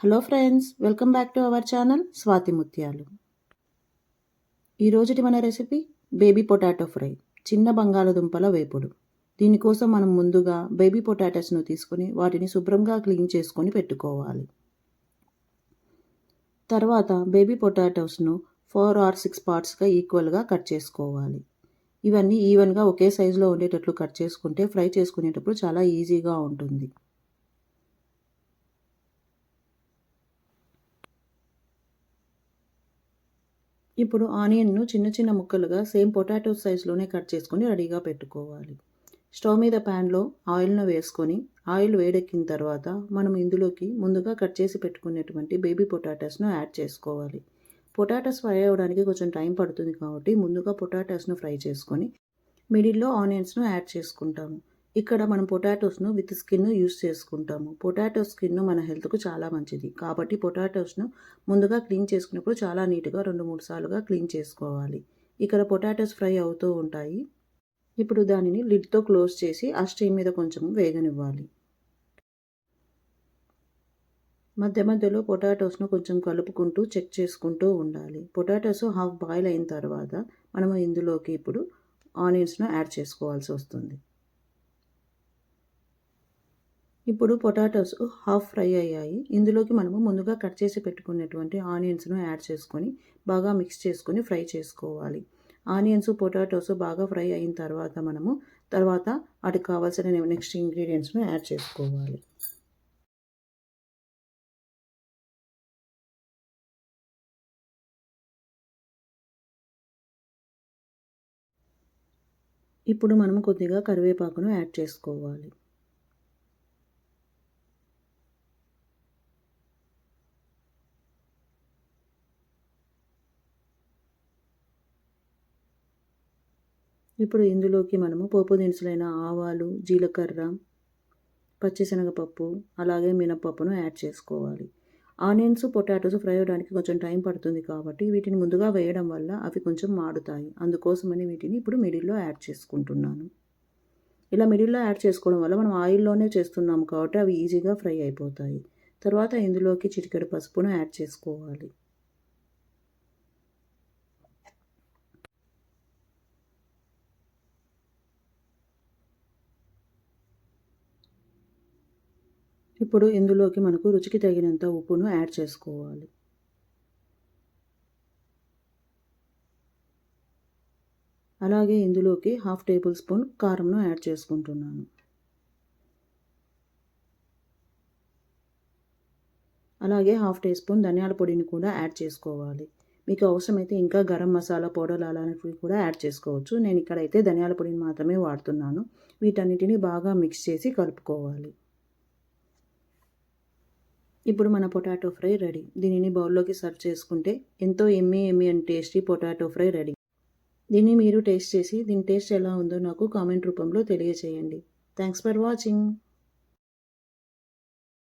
Hello friends welcome back to our channel Swathi Muthyalu. ఈరోజుటి మన recipe baby potato fry చిన్న బంగాళదుంపల వేపుడు. దీనికోసం మనం ముందుగా బేబీ పొటాటోస్ను తీసుకొని వాటిని శుభ్రంగా క్లీన్ చేసుకొని పెట్టుకోవాలి. తర్వాత బేబీ పొటాటోస్ను ఫోర్ ఆర్ సిక్స్ పార్ట్స్గా ఈక్వల్గా కట్ చేసుకోవాలి. ఇవన్నీ ఈవెన్గా ఒకే సైజులో ఉండేటట్లు కట్ చేసుకుంటే ఫ్రై చేసుకునేటప్పుడు చాలా ఈజీగా ఉంటుంది. ఇప్పుడు ఆనియన్ను చిన్న చిన్న ముక్కలుగా సేమ్ పొటాటో సైజులోనే కట్ చేసుకొని రెడీగా పెట్టుకోవాలి. స్టవ్ మీద ప్యాన్లో ఆయిల్ను వేసుకొని ఆయిల్ వేడెక్కిన తర్వాత మనం ఇందులోకి ముందుగా కట్ చేసి పెట్టుకునేటువంటి బేబీ పొటాటోస్ను యాడ్ చేసుకోవాలి. పొటాటోస్ ఫ్రై అవ్వడానికి కొంచెం టైం పడుతుంది కాబట్టి ముందుగా పొటాటోస్ను ఫ్రై చేసుకొని మిడిల్లో ఆనియన్స్ను యాడ్ చేసుకుంటాము. ఇక్కడ మనం పొటాటోస్ను విత్ స్కిన్ యూస్ చేసుకుంటాము. పొటాటో స్కిన్ మన హెల్త్కు చాలా మంచిది. కాబట్టి పొటాటోస్ను ముందుగా క్లీన్ చేసుకున్నప్పుడు చాలా నీట్గా రెండు మూడు సార్లుగా క్లీన్ చేసుకోవాలి. ఇక్కడ పొటాటోస్ ఫ్రై అవుతూ ఉంటాయి. ఇప్పుడు దానిని లిడ్తో క్లోజ్ చేసి ఆ స్టీమ్ మీద కొంచెం వేగనివ్వాలి. మధ్య మధ్యలో పొటాటోస్ను కొంచెం కలుపుకుంటూ చెక్ చేసుకుంటూ ఉండాలి. పొటాటోస్ హాఫ్ బాయిల్ అయిన తర్వాత మనము ఇందులోకి ఇప్పుడు ఆనియన్స్ను యాడ్ చేసుకోవాల్సి వస్తుంది. ఇప్పుడు పొటాటోస్ హాఫ్ ఫ్రై అయ్యాయి. ఇందులోకి మనము ముందుగా కట్ చేసి పెట్టుకున్నటువంటి ఆనియన్స్ను యాడ్ చేసుకొని బాగా మిక్స్ చేసుకొని ఫ్రై చేసుకోవాలి. ఆనియన్స్ పొటాటోస్ బాగా ఫ్రై అయిన తర్వాత మనము తర్వాత వాటికి కావాల్సిన నెక్స్ట్ ఇంగ్రీడియంట్స్ను యాడ్ చేసుకోవాలి. ఇప్పుడు మనం కొద్దిగా కరివేపాకును యాడ్ చేసుకోవాలి. ఇప్పుడు ఇందులోకి మనము పోపు దినుసులైన ఆవాలు జీలకర్ర పచ్చిశనగపప్పు అలాగే మినపప్పును యాడ్ చేసుకోవాలి. ఆనియన్స్ పొటాటోస్ ఫ్రై అవడానికి కొంచెం టైం పడుతుంది కాబట్టి వీటిని ముందుగా వేయడం వల్ల అవి కొంచెం మాడుతాయి. అందుకోసమని వీటిని ఇప్పుడు మిడిల్లో యాడ్ చేసుకుంటున్నాను. ఇలా మిడిల్లో యాడ్ చేసుకోవడం వల్ల మనం ఆయిల్లోనే చేస్తున్నాము కాబట్టి అవి ఈజీగా ఫ్రై అయిపోతాయి. తర్వాత ఇందులోకి చిటికెడు పసుపును యాడ్ చేసుకోవాలి. ఇప్పుడు ఇందులోకి మనకు రుచికి తగినంత ఉప్పును యాడ్ చేసుకోవాలి. అలాగే ఇందులోకి హాఫ్ టేబుల్ స్పూన్ కారంను యాడ్ చేసుకుంటున్నాను. అలాగే హాఫ్ టీ స్పూన్ ధనియాల పొడిని కూడా యాడ్ చేసుకోవాలి. మీకు అవసరమైతే ఇంకా గరం మసాలా పౌడర్ అలాంటివి కూడా యాడ్ చేసుకోవచ్చు. నేను ఇక్కడైతే ధనియాల పొడిని మాత్రమే వాడుతున్నాను. వీటన్నిటిని బాగా మిక్స్ చేసి కలుపుకోవాలి. ఇప్పుడు మన పొటాటో ఫ్రై రెడీ. దీనిని బౌల్లోకి సర్వ్ చేసుకుంటే ఎంతో yummy yummy and tasty potato fry ready. దీన్ని మీరు టేస్ట్ చేసి దీని టేస్ట్ ఎలా ఉందో నాకు కామెంట్ రూపంలో తెలియచేయండి. Thanks for watching.